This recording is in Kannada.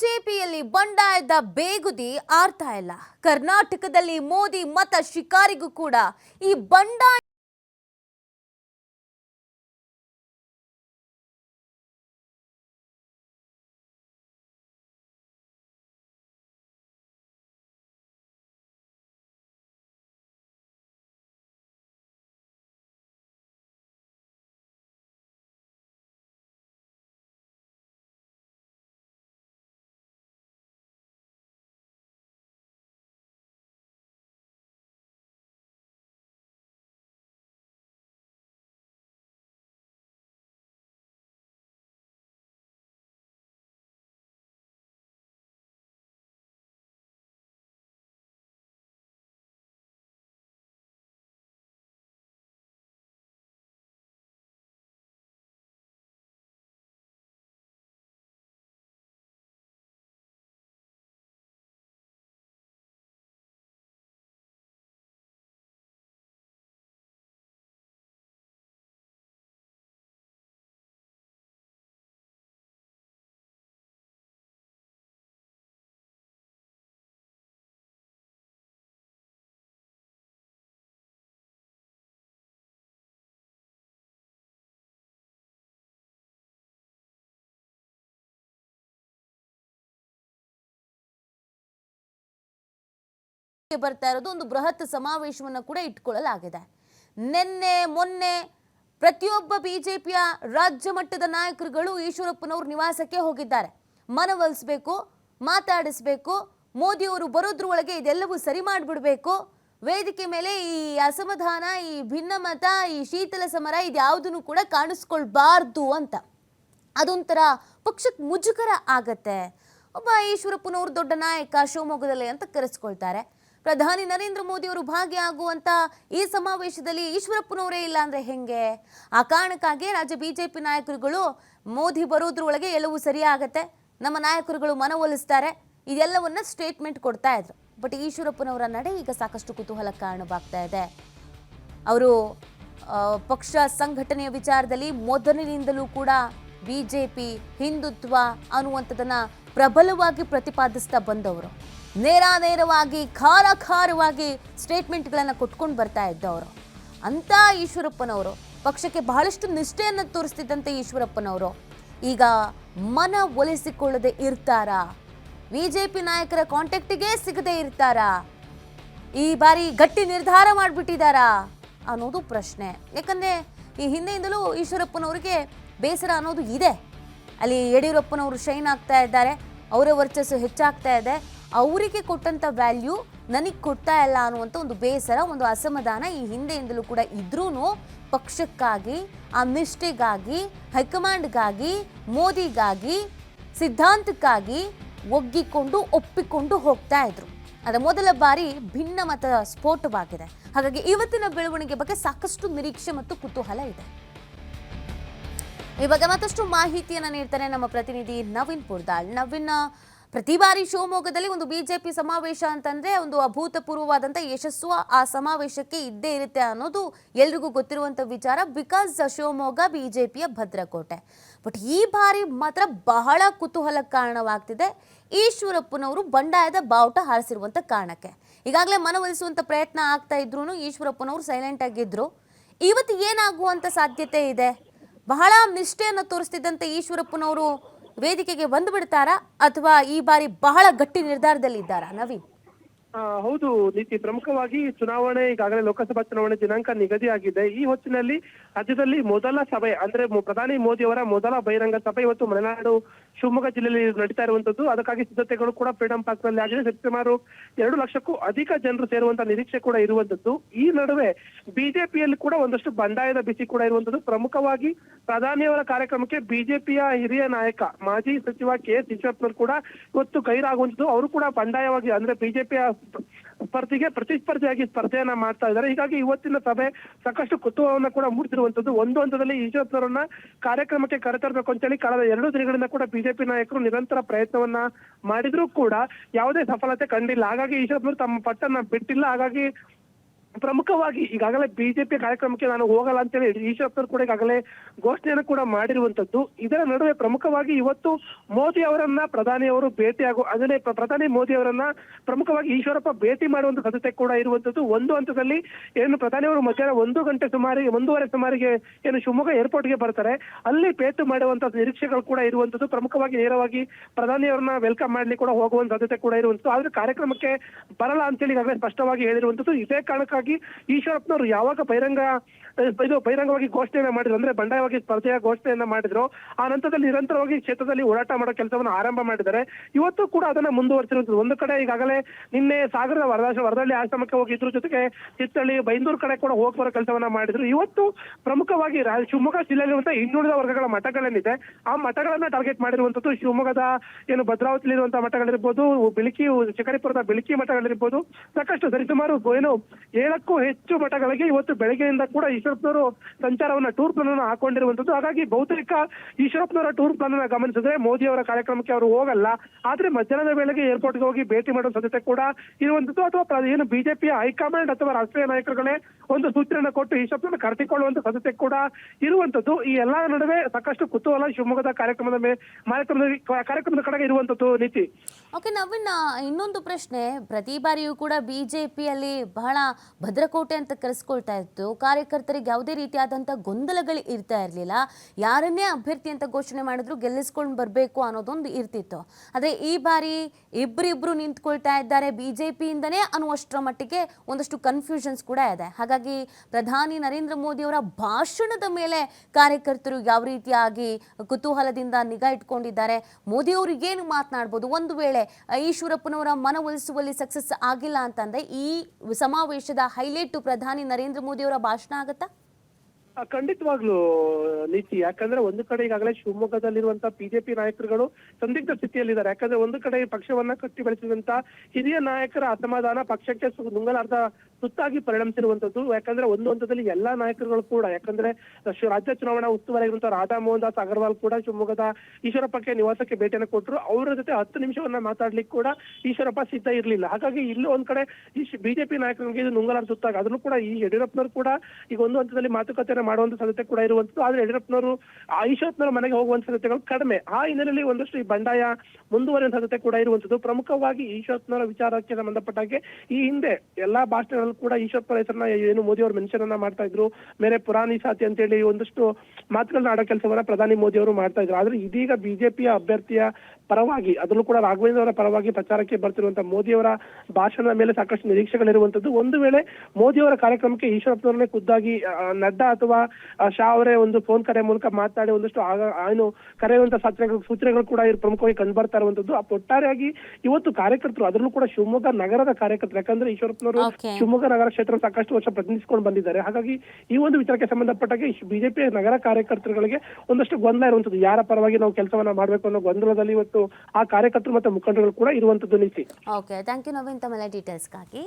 ಬಿಜೆಪಿಯಲ್ಲಿ ಬಂಡಾಯದ ಬೇಗುದಿ ಆರ್ತಾ ಇಲ್ಲ. ಕರ್ನಾಟಕದಲ್ಲಿ ಮೋದಿ ಮತ ಶಿಕಾರಿಗೂ ಕೂಡ ಈ ಬಂಡಾಯ ಬರ್ತಾ ಇರೋದು ಒಂದು ಬೃಹತ್ ಸಮಾವೇಶವನ್ನು ಕೂಡ ಇಟ್ಕೊಳ್ಳಲಾಗಿದೆ. ನಿನ್ನೆ, ಮೊನ್ನೆ ಪ್ರತಿಯೊಬ್ಬ ಬಿಜೆಪಿಯ ರಾಜ್ಯ ಮಟ್ಟದ ನಾಯಕರುಗಳು ಈಶ್ವರಪ್ಪನವ್ರ ನಿವಾಸಕ್ಕೆ ಹೋಗಿದ್ದಾರೆ. ಮನವೊಲಿಸ್ಬೇಕು, ಮಾತಾಡಿಸ್ಬೇಕು, ಮೋದಿಯವರು ಬರೋದ್ರೊಳಗೆ ಇದೆಲ್ಲವೂ ಸರಿ ಮಾಡಿಬಿಡ್ಬೇಕು. ವೇದಿಕೆ ಮೇಲೆ ಈ ಅಸಮಾಧಾನ, ಈ ಭಿನ್ನಮತ, ಈ ಶೀತಲ ಸಮರ ಇದ್ಯಾವುದನ್ನು ಕೂಡ ಕಾಣಿಸ್ಕೊಳ್ಬಾರ್ದು ಅಂತ. ಅದೊಂಥರ ಪಕ್ಷಕ್ಕೆ ಮುಜುಗರ ಆಗತ್ತೆ. ಒಬ್ಬ ಈಶ್ವರಪ್ಪನವರು ದೊಡ್ಡ ನಾಯಕ ಶಿವಮೊಗ್ಗದಲ್ಲಿ ಅಂತ ಕರೆಸ್ಕೊಳ್ತಾರೆ. ಪ್ರಧಾನಿ ನರೇಂದ್ರ ಮೋದಿ ಅವರು ಭಾಗಿಯಾಗುವಂತ ಈ ಸಮಾವೇಶದಲ್ಲಿ ಈಶ್ವರಪ್ಪನವರೇ ಇಲ್ಲ ಅಂದ್ರೆ ಹೆಂಗೆ? ಆ ಕಾರಣಕ್ಕಾಗಿ ರಾಜ್ಯ ಬಿಜೆಪಿ ನಾಯಕರುಗಳು ಮೋದಿ ಬರೋದ್ರೊಳಗೆ ಎಲ್ಲವೂ ಸರಿಯಾಗತ್ತೆ. ನಮ್ಮ ನಾಯಕರುಗಳು ಮನವೊಲಿಸ್ತಾರೆ ಇದೆಲ್ಲವನ್ನ ಸ್ಟೇಟ್ಮೆಂಟ್ ಕೊಡ್ತಾ ಇದ್ರು. ಬಟ್ ಈಶ್ವರಪ್ಪನವರ ನಡೆ ಈಗ ಸಾಕಷ್ಟು ಕುತೂಹಲ ಕಾರಣವಾಗ್ತಾ ಇದೆ. ಅವರು ಪಕ್ಷ ಸಂಘಟನೆಯ ವಿಚಾರದಲ್ಲಿ ಮೊದಲಿನಿಂದಲೂ ಕೂಡ ಬಿಜೆಪಿ ಹಿಂದುತ್ವ ಅನ್ನುವಂಥದ್ದನ್ನು ಪ್ರಬಲವಾಗಿ ಪ್ರತಿಪಾದಿಸ್ತಾ ಬಂದವರು. ನೇರ ನೇರವಾಗಿ ಖಾರ ಖಾರವಾಗಿ ಸ್ಟೇಟ್ಮೆಂಟ್ಗಳನ್ನು ಕೊಟ್ಕೊಂಡು ಬರ್ತಾ ಇದ್ದವರು. ಅಂತ ಈಶ್ವರಪ್ಪನವರು, ಪಕ್ಷಕ್ಕೆ ಬಹಳಷ್ಟು ನಿಷ್ಠೆಯನ್ನು ತೋರಿಸ್ತಿದ್ದಂತೆ ಈಶ್ವರಪ್ಪನವರು, ಈಗ ಮನ ಒಲಿಸಿಕೊಳ್ಳದೆ ಇರ್ತಾರಾ? ಬಿ ಜೆ ಪಿ ನಾಯಕರ ಕಾಂಟ್ಯಾಕ್ಟಿಗೆ ಸಿಗದೆ ಇರ್ತಾರಾ? ಈ ಬಾರಿ ಗಟ್ಟಿ ನಿರ್ಧಾರ ಮಾಡಿಬಿಟ್ಟಿದ್ದಾರಾ ಅನ್ನೋದು ಪ್ರಶ್ನೆ. ಯಾಕಂದರೆ, ಈ ಹಿಂದೆಯಿಂದಲೂ ಈಶ್ವರಪ್ಪನವರಿಗೆ ಬೇಸರ ಅನ್ನೋದು ಇದೆ. ಅಲ್ಲಿ ಯಡಿಯೂರಪ್ಪನವರು ಶೈನ್ ಆಗ್ತಾ ಇದ್ದಾರೆ, ಅವರ ವರ್ಚಸ್ಸು ಹೆಚ್ಚಾಗ್ತಾ ಇದೆ. ಅವರಿಗೆ ಕೊಟ್ಟಂತ ವ್ಯಾಲ್ಯೂ ನನಗೆ ಕೊಡ್ತಾ ಇಲ್ಲ ಅನ್ನುವಂಥ ಒಂದು ಬೇಸರ, ಒಂದು ಅಸಮಾಧಾನ ಈ ಹಿಂದೆಯಿಂದಲೂ ಕೂಡ ಇದ್ರೂ ಪಕ್ಷಕ್ಕಾಗಿ, ಆ ನಿಷ್ಠೆಗಾಗಿ ಹೈಕಮಾಂಡ್ಗಾಗಿ, ಮೋದಿಗಾಗಿ, ಸಿದ್ಧಾಂತಕ್ಕಾಗಿ ಒಗ್ಗಿಕೊಂಡು, ಒಪ್ಪಿಕೊಂಡು ಹೋಗ್ತಾ ಇದ್ರು. ಅದರ ಮೊದಲ ಬಾರಿ ಭಿನ್ನ ಮತ ಸ್ಫೋಟವಾಗಿದೆ. ಹಾಗಾಗಿ ಇವತ್ತಿನ ಬೆಳವಣಿಗೆ ಬಗ್ಗೆ ಸಾಕಷ್ಟು ನಿರೀಕ್ಷೆ ಮತ್ತು ಕುತೂಹಲ ಇದೆ. ಈ ಬಗ್ಗೆ ಮತ್ತಷ್ಟು ಮಾಹಿತಿಯನ್ನು ನೀಡ್ತಾರೆ ನಮ್ಮ ಪ್ರತಿನಿಧಿ ನವೀನ್ ಪುರ್ದಾಳ್. ನವೀನ್ ಪ್ರತಿ ಬಾರಿ ಶಿವಮೊಗ್ಗದಲ್ಲಿ ಒಂದು ಬಿಜೆಪಿ ಸಮಾವೇಶ ಅಂತಂದ್ರೆ ಒಂದು ಅಭೂತಪೂರ್ವವಾದಂತ ಯಶಸ್ಸು ಆ ಸಮಾವೇಶಕ್ಕೆ ಇದ್ದೇ ಇರುತ್ತೆ ಅನ್ನೋದು ಎಲ್ರಿಗೂ ಗೊತ್ತಿರುವಂತ ವಿಚಾರ ಬಿಕಾಸ್ ಶಿವಮೊಗ್ಗ ಬಿಜೆಪಿಯ ಭದ್ರಕೋಟೆ. ಬಟ್ ಈ ಬಾರಿ ಮಾತ್ರ ಬಹಳ ಕುತೂಹಲ ಕಾರಣವಾಗ್ತಿದೆ. ಈಶ್ವರಪ್ಪನವರು ಬಂಡಾಯದ ಬಾವುಟ ಹಾರಿಸಿರುವಂತ ಕಾರಣಕ್ಕೆ. ಈಗಾಗಲೇ ಮನವೊಲಿಸುವಂತ ಪ್ರಯತ್ನ ಆಗ್ತಾ ಇದ್ರು ಈಶ್ವರಪ್ಪನವರು ಸೈಲೆಂಟ್ ಆಗಿದ್ರು ಇವತ್ತು ಏನಾಗುವಂತ ಸಾಧ್ಯತೆ ಇದೆ? ಬಹಳ ನಿಷ್ಠೆಯನ್ನು ತೋರಿಸ್ತಿದ್ದಂತೆ ಈಶ್ವರಪ್ಪನವರು ವೇದಿಕೆಗೆ ಬಂದು ಬಿಡ್ತಾರಾ ಅಥವಾ ಈ ಬಾರಿ ಬಹಳ ಗಟ್ಟಿ ನಿರ್ಧಾರದಲ್ಲಿದ್ದಾರಾ ನವೀನ್? ಹೌದು, ನೀತಿ ಪ್ರಮುಖವಾಗಿ ಚುನಾವಣೆ, ಈಗಾಗಲೇ ಲೋಕಸಭಾ ಚುನಾವಣೆ ದಿನಾಂಕ ನಿಗದಿಯಾಗಿದೆ. ಈ ಹೊತ್ತಿನಲ್ಲಿ ರಾಜ್ಯದಲ್ಲಿ ಮೊದಲ ಸಭೆ, ಅಂದ್ರೆ ಪ್ರಧಾನಿ ಮೋದಿ ಅವರ ಮೊದಲ ಬಹಿರಂಗ ಸಭೆ ಇವತ್ತು ಮಲೆನಾಡು ಶಿವಮೊಗ್ಗ ಜಿಲ್ಲೆಯಲ್ಲಿ ನಡೀತಾ ಇರುವಂತದ್ದು ಅದಕ್ಕಾಗಿ ಸಿದ್ಧತೆಗಳು ಕೂಡ ಫ್ರೀಡಂ ಪಾರ್ಕ್ನಲ್ಲಿ ಆಗಿದೆ. ಸುಮಾರು ಎರಡು ಲಕ್ಷಕ್ಕೂ ಅಧಿಕ ಜನರು ಸೇರುವಂತ ನಿರೀಕ್ಷೆ ಕೂಡ ಇರುವಂತದ್ದು ಈ ನಡುವೆ ಬಿಜೆಪಿಯಲ್ಲಿ ಕೂಡ ಒಂದಷ್ಟು ಬಂಡಾಯದ ಬಿಸಿ ಕೂಡ ಇರುವಂತದ್ದು ಪ್ರಮುಖವಾಗಿ ಪ್ರಧಾನಿಯವರ ಕಾರ್ಯಕ್ರಮಕ್ಕೆ ಬಿಜೆಪಿಯ ಹಿರಿಯ ನಾಯಕ, ಮಾಜಿ ಸಚಿವ ಕೆ. ಎಸ್ ಕೂಡ ಇವತ್ತು ಗೈರಾಗುವಂತದ್ದು ಅವರು ಕೂಡ ಬಂಡಾಯವಾಗಿ, ಅಂದ್ರೆ ಬಿಜೆಪಿಯ ಸ್ಪರ್ಧೆಗೆ ಪ್ರತಿಸ್ಪರ್ಧಿಯಾಗಿ ಸ್ಪರ್ಧೆಯನ್ನ ಮಾಡ್ತಾ ಇದ್ದಾರೆ. ಹೀಗಾಗಿ ಇವತ್ತಿನ ಸಭೆ ಸಾಕಷ್ಟು ಕುತೂಹಲವನ್ನ ಕೂಡ ಮೂಡಿಸಿರುವಂತದ್ದು ಒಂದು ಹಂತದಲ್ಲಿ ಈಶ್ವರನ್ನ ಕಾರ್ಯಕ್ರಮಕ್ಕೆ ಕರೆತರಬೇಕು ಅಂತೇಳಿ ಕಳೆದ ಎರಡು ದಿನಗಳಿಂದ ಕೂಡ ಬಿಜೆಪಿ ನಾಯಕರು ನಿರಂತರ ಪ್ರಯತ್ನವನ್ನ ಮಾಡಿದ್ರು ಕೂಡ ಯಾವುದೇ ಸಫಲತೆ ಕಂಡಿಲ್ಲ. ಹಾಗಾಗಿ ಈಶ್ವರ್ ತಮ್ಮ ಪಟ್ಟನ್ನ ಬಿಟ್ಟಿಲ್ಲ. ಹಾಗಾಗಿ ಪ್ರಮುಖವಾಗಿ ಈಗಾಗಲೇ ಬಿಜೆಪಿ ಕಾರ್ಯಕ್ರಮಕ್ಕೆ ನಾನು ಹೋಗಲ್ಲ ಅಂತೇಳಿ ಈಶ್ವರಪ್ಪರು ಕೂಡ ಈಗಾಗಲೇ ಘೋಷಣೆಯನ್ನು ಕೂಡ ಮಾಡಿರುವಂತದ್ದು. ಇದರ ನಡುವೆ ಪ್ರಮುಖವಾಗಿ ಇವತ್ತು ಮೋದಿ ಅವರನ್ನ ಪ್ರಧಾನಿ ಅವರು ಭೇಟಿಯಾಗು ಅದನ್ನೇ ಪ್ರ- ಪ್ರಧಾನಿ ಮೋದಿ ಅವರನ್ನ ಪ್ರಮುಖವಾಗಿ ಈಶ್ವರಪ್ಪ ಭೇಟಿ ಮಾಡುವಂತ ಸಾಧ್ಯತೆ ಕೂಡ ಇರುವಂತದ್ದು. ಒಂದು ಹಂತದಲ್ಲಿ ಏನು ಪ್ರಧಾನಿ ಅವರು ಮಧ್ಯಾಹ್ನ ಒಂದು ಗಂಟೆ ಸುಮಾರಿಗೆ, ಒಂದೂವರೆ ಸುಮಾರಿಗೆ ಏನು ಶಿವಮೊಗ್ಗ ಏರ್ಪೋರ್ಟ್ಗೆ ಬರ್ತಾರೆ. ಅಲ್ಲಿ ಭೇಟಿ ಮಾಡುವಂತ ನಿರೀಕ್ಷೆಗಳು ಕೂಡ ಇರುವಂತದ್ದು. ಪ್ರಮುಖವಾಗಿ ನೇರವಾಗಿ ಪ್ರಧಾನಿ ಅವರನ್ನ ವೆಲ್ಕಮ್ ಮಾಡ್ಲಿಕ್ಕೆ ಕೂಡ ಹೋಗುವಂತ ಸಾಧ್ಯತೆ ಕೂಡ ಇರುವಂತದ್ದು. ಆದ್ರೆ ಕಾರ್ಯಕ್ರಮಕ್ಕೆ ಬರಲ್ಲ ಅಂತೇಳಿ ಈಗಾಗಲೇ ಸ್ಪಷ್ಟವಾಗಿ ಹೇಳಿರುವಂತದ್ದು. ಇದೇ ಕಾರಣಕ್ಕಾಗಿ ಈಶ್ವರಪ್ಪನವರು ಯಾವಾಗ ಬಹಿರಂಗ ಇದು ಬಹಿರಂಗವಾಗಿ ಘೋಷಣೆಯನ್ನ ಮಾಡಿದ್ರು ಅಂದ್ರೆ ಬಂಡಾಯವಾಗಿ ಸ್ಪರ್ಧೆಯ ಘೋಷಣೆಯನ್ನ ಮಾಡಿದ್ರು, ಆ ನಂತರದಲ್ಲಿ ನಿರಂತರವಾಗಿ ಕ್ಷೇತ್ರದಲ್ಲಿ ಓಡಾಟ ಮಾಡೋ ಕೆಲಸವನ್ನು ಆರಂಭ ಮಾಡಿದ್ದಾರೆ. ಇವತ್ತು ಕೂಡ ಅದನ್ನ ಮುಂದುವರಿಸಿರುವಂತದ್ದು ಒಂದು ಕಡೆ ಈಗಾಗಲೇ ನಿನ್ನೆ ಸಾಗರದ ವರದಾಶ ವರದಳ್ಳಿ ಆಶ್ರಮಕ್ಕೆ ಹೋಗಿದ್ರು ಜೊತೆಗೆ ಚಿತ್ತಳ್ಳಿ ಬೈಂದೂರು ಕಡೆ ಕೂಡ ಹೋಗಿ ಬರೋ ಕೆಲಸವನ್ನ ಮಾಡಿದ್ರು. ಇವತ್ತು ಪ್ರಮುಖವಾಗಿ ಶಿವಮೊಗ್ಗ ಜಿಲ್ಲೆಯಲ್ಲಿರುವಂತಹ ಇನ್ನುಳಿದ ವರ್ಗಗಳ ಮಠಗಳೇನಿದೆ, ಆ ಮಠಗಳನ್ನ ಟಾರ್ಗೆಟ್ ಮಾಡಿರುವಂತದ್ದು ಶಿವಮೊಗ್ಗದ ಏನು ಭದ್ರಾವತಿಯಲ್ಲಿರುವಂತಹ ಮಠಗಳಿರ್ಬೋದು ಬಿಳಿಕಿ, ಶಿಕಾರಿಪುರದ ಬಿಳಿಕಿ ಮಠಗಳಿರ್ಬೋದು, ಸಾಕಷ್ಟು ಸರಿಸುಮಾರು ಏನು ಏಳಕ್ಕೂ ಹೆಚ್ಚು ಮಠಗಳಿಗೆ ಇವತ್ತು ಬೆಳಗ್ಗೆಯಿಂದ ಕೂಡ ಈಶ್ವರಪ್ಪನವರು ಸಂಚಾರವನ್ನ ಟೂರ್ ಪ್ಲಾನ್ ಅನ್ನು ಹಾಕೊಂಡಿರುವಂತದ್ದು ಹಾಗಾಗಿ ಬಹುತೇಕ ಈಶ್ವರಪ್ಪನವರ ಟೂರ್ ಪ್ಲಾನ್ ಅನ್ನ ಗಮನಿಸಿದ್ರೆ ಮೋದಿ ಅವರ ಕಾರ್ಯಕ್ರಮಕ್ಕೆ ಅವರು ಹೋಗಲ್ಲ. ಆದ್ರೆ ಮಧ್ಯಾಹ್ನದ ವೇಳೆಗೆ ಏರ್ಪೋರ್ಟ್ಗೆ ಹೋಗಿ ಭೇಟಿ ಮಾಡುವ ಸಾಧ್ಯತೆ ಕೂಡ ಇರುವಂತದ್ದು ಅಥವಾ ಏನು ಬಿಜೆಪಿಯ ಹೈಕಮಾಂಡ್ ಅಥವಾ ರಾಷ್ಟ್ರೀಯ ನಾಯಕರುಗಳೇ ಒಂದು ಸೂಚನೆಯನ್ನು ಕೊಟ್ಟು ಈಶ್ವರಪ್ಪನ ಕರೆಸಿಕೊಳ್ಳುವಂತ ಸಾಧ್ಯತೆ ಕೂಡ ಇರುವಂತದ್ದು ಈ ಎಲ್ಲಾ ನಡುವೆ ಸಾಕಷ್ಟು ಕುತೂಹಲ, ಶಿವಮೊಗ್ಗದ ಕಾರ್ಯಕ್ರಮದ ಕಾರ್ಯಕ್ರಮದ ಕಾರ್ಯಕ್ರಮದ ಕಡೆಗೆ ಇರುವಂತದ್ದು ನೀತಿ. ಓಕೆ, ನವೀನ್, ಇನ್ನೊಂದು ಪ್ರಶ್ನೆ. ಪ್ರತಿ ಬಾರಿಯೂ ಕೂಡ ಬಿಜೆಪಿಯಲ್ಲಿ ಬಹಳ ಭದ್ರಕೋಟೆ ಅಂತ ಕರೆಸ್ಕೊಳ್ತಾ ಇತ್ತು. ಕಾರ್ಯಕರ್ತರಿಗೆ ಯಾವುದೇ ರೀತಿಯಾದಂಥ ಗೊಂದಲಗಳು ಇರ್ತಾ ಇರಲಿಲ್ಲ. ಯಾರನ್ನೇ ಅಭ್ಯರ್ಥಿ ಅಂತ ಘೋಷಣೆ ಮಾಡಿದ್ರು ಗೆಲ್ಲಿಸ್ಕೊಂಡು ಬರಬೇಕು ಅನ್ನೋದೊಂದು ಇರ್ತಿತ್ತು. ಆದರೆ ಈ ಬಾರಿ ಇಬ್ಬರಿಬ್ಬರು ನಿಂತ್ಕೊಳ್ತಾ ಇದ್ದಾರೆ. ಬಿ ಜೆ ಪಿಯಿಂದನೇ ಅನ್ನುವಷ್ಟರ ಮಟ್ಟಿಗೆ ಒಂದಷ್ಟು ಕನ್ಫ್ಯೂಷನ್ಸ್ ಕೂಡ ಇದೆ. ಹಾಗಾಗಿ ಪ್ರಧಾನಿ ನರೇಂದ್ರ ಮೋದಿ ಅವರ ಭಾಷಣದ ಮೇಲೆ ಕಾರ್ಯಕರ್ತರು ಯಾವ ರೀತಿಯಾಗಿ ಕುತೂಹಲದಿಂದ ನಿಗಾ ಇಟ್ಕೊಂಡಿದ್ದಾರೆ. ಮೋದಿ ಅವರು ಏನು ಮಾತನಾಡ್ಬೋದು? ಒಂದು ವೇಳೆ ಈಶ್ವರಪ್ಪನವರ ಮನವೊಲಿಸುವಲ್ಲಿ ಸಕ್ಸಸ್ ಆಗಿಲ್ಲ ಅಂತಂದ್ರೆ ಈ ಸಮಾವೇಶದ ಹೈಲೈಟ್ ಪ್ರಧಾನಿ ನರೇಂದ್ರ ಮೋದಿ ಅವರ ಭಾಷಣ ಆಗತ್ತಾ? ಖಂಡಿತವಾಗ್ಲೂ, ನೀತಿ. ಯಾಕಂದ್ರೆ ಒಂದು ಕಡೆ ಈಗಾಗಲೇ ಶಿವಮೊಗ್ಗದಲ್ಲಿರುವಂತಹ ಬಿಜೆಪಿ ನಾಯಕರುಗಳು ಸಂದಿಗ್ಧ ಸ್ಥಿತಿಯಲ್ಲಿದ್ದಾರೆ. ಯಾಕಂದ್ರೆ ಒಂದು ಕಡೆ ಪಕ್ಷವನ್ನ ಕಟ್ಟಿ ಬೆಳೆಸಿದಂತ ಹಿರಿಯ ನಾಯಕರ ಅಸಮಾಧಾನ ಪಕ್ಷಕ್ಕೆ ನುಂಗಲಾರ್ದ ಸುತ್ತಾಗಿ ಪರಿಣಮಿಸಿರುವಂತದ್ದು ಯಾಕಂದ್ರೆ ಒಂದು ಹಂತದಲ್ಲಿ ಎಲ್ಲಾ ನಾಯಕರುಗಳು ಕೂಡ, ಯಾಕಂದ್ರೆ ರಾಜ್ಯ ಚುನಾವಣಾ ಉಸ್ತುವಾರಿಯಾಗಿರುವಂತಹ ರಾಧಾ ಮೋಹನ್ ದಾಸ್ ಅಗರ್ವಾಲ್ ಕೂಡ ಶಿವಮೊಗ್ಗದ ಈಶ್ವರಪ್ಪಕ್ಕೆ ನಿವಾಸಕ್ಕೆ ಭೇಟಿಯನ್ನು ಕೊಟ್ಟರು ಅವರ ಜೊತೆ ಹತ್ತು ನಿಮಿಷವನ್ನ ಮಾತಾಡ್ಲಿಕ್ಕೆ ಕೂಡ ಈಶ್ವರಪ್ಪ ಸಿದ್ಧ ಇರಲಿಲ್ಲ. ಹಾಗಾಗಿ ಇಲ್ಲಿ ಒಂದ್ ಕಡೆ ಬಿಜೆಪಿ ನಾಯಕರಿಗೆ ಇದು ನುಂಗಲಾರ್ ಸುತ್ತಾಗ ಅದನ್ನು ಕೂಡ ಈ ಯಡಿಯೂರಪ್ಪನವರು ಕೂಡ ಈಗ ಒಂದು ಹಂತದಲ್ಲಿ ಮಾತುಕತೆಯನ್ನು ಮಾಡುವಂತ ಸಾಧ್ಯತೆ ಕೂಡ ಇರುವಂತದ್ದು. ಆದ್ರೆ ಯಡಿಯೂರಪ್ಪನವರು ಈಶ್ವರಪ್ಪನವರ ಮನೆಗೆ ಹೋಗುವಂತ ಸಾಧ್ಯತೆಗಳು ಕಡಿಮೆ. ಆ ಹಿನ್ನೆಲೆಯಲ್ಲಿ ಒಂದಷ್ಟು ಈ ಬಂಡಾಯ ಮುಂದುವರಿಯುವ ಸಾಧ್ಯತೆ ಕೂಡ ಇರುವಂತದ್ದು. ಪ್ರಮುಖವಾಗಿ ಈಶ್ವರಪ್ಪನವರ ವಿಚಾರಕ್ಕೆ ಸಂಬಂಧಪಟ್ಟಾಗೆ ಈ ಹಿಂದೆ ಎಲ್ಲಾ ಭಾಷಣಗಳಲ್ಲೂ ಕೂಡ ಈಶ್ವರಪ್ಪನ ಹೆಸರನ್ನ ಏನು ಮೋದಿ ಅವರು ಮೆನ್ಷನ್ ಅನ್ನ ಮಾಡ್ತಾ ಇದ್ರು. ಮೇರೆ ಪುರಾಣಿ ಸಾಥಿ ಅಂತೇಳಿ ಒಂದಷ್ಟು ಮಾತುಗಳನ್ನ ಆಡೋ ಕೆಲಸವನ್ನ ಪ್ರಧಾನಿ ಮೋದಿ ಅವರು ಮಾಡ್ತಾ ಇದ್ರು. ಆದ್ರೆ ಇದೀಗ ಬಿಜೆಪಿಯ ಅಭ್ಯರ್ಥಿಯ ಪರವಾಗಿ ಅದರಲ್ಲೂ ಕೂಡ ರಾಘವೇಂದ್ರ ಅವರ ಪರವಾಗಿ ಪ್ರಚಾರಕ್ಕೆ ಬರ್ತಿರುವಂತಹ ಮೋದಿಯವರ ಭಾಷಣದ ಮೇಲೆ ಸಾಕಷ್ಟು ನಿರೀಕ್ಷೆಗಳಿರುವಂತದ್ದು. ಒಂದು ವೇಳೆ ಮೋದಿಯವರ ಕಾರ್ಯಕ್ರಮಕ್ಕೆ ಈಶ್ವರಪ್ಪನವರನ್ನೇ ಖುದ್ದಾಗಿ ನಡ್ಡಾ ಅಥವಾ ಶಾ ಅವರೇ ಒಂದು ಫೋನ್ ಕರೆ ಮೂಲಕ ಮಾತಾಡಿ ಒಂದಷ್ಟು ಏನು ಕರೆಯುವಂತ ಸೂಚನೆಗಳು ಸೂಚನೆಗಳು ಕೂಡ ಇವ್ರು ಪ್ರಮುಖವಾಗಿ ಕಂಡು ಬರ್ತಾ ಇರುವಂತದ್ದು. ಆ ಒಟ್ಟಾರೆಯಾಗಿ ಇವತ್ತು ಕಾರ್ಯಕರ್ತರು ಅದರಲ್ಲೂ ಕೂಡ ಶಿವಮೊಗ್ಗ ನಗರದ ಕಾರ್ಯಕರ್ತರು ಯಾಕಂದ್ರೆ ಈಶ್ವರಪ್ಪನವರು ಶಿವಮೊಗ್ಗ ನಗರ ಕ್ಷೇತ್ರ ಸಾಕಷ್ಟು ವರ್ಷ ಪ್ರತಿನಿಧಿಸಿಕೊಂಡು ಬಂದಿದ್ದಾರೆ. ಹಾಗಾಗಿ ಈ ಒಂದು ವಿಚಾರಕ್ಕೆ ಸಂಬಂಧಪಟ್ಟಾಗೆ ಬಿಜೆಪಿ ನಗರ ಕಾರ್ಯಕರ್ತರುಗಳಿಗೆ ಒಂದಷ್ಟು ಗೊಂದಲ ಇರುವಂತದ್ದು. ಯಾರ ಪರವಾಗಿ ನಾವು ಕೆಲಸವನ್ನ ಮಾಡಬೇಕು ಅನ್ನೋ ಗೊಂದಲದಲ್ಲಿ ಇವತ್ತು ಆ ಕಾರ್ಯಕರ್ತರು ಮತ್ತೆ ಮುಖಂಡರುಗಳು ಕೂಡ ಇರುವಂತದ್ದು ನೀತಿ ಓಕೆ ಥ್ಯಾಂಕ್ ಯು ನವೀನ್ ತಮ್ಮೆಲ್ಲ ಡೀಟೇಲ್ಸ್ಗಾಗಿ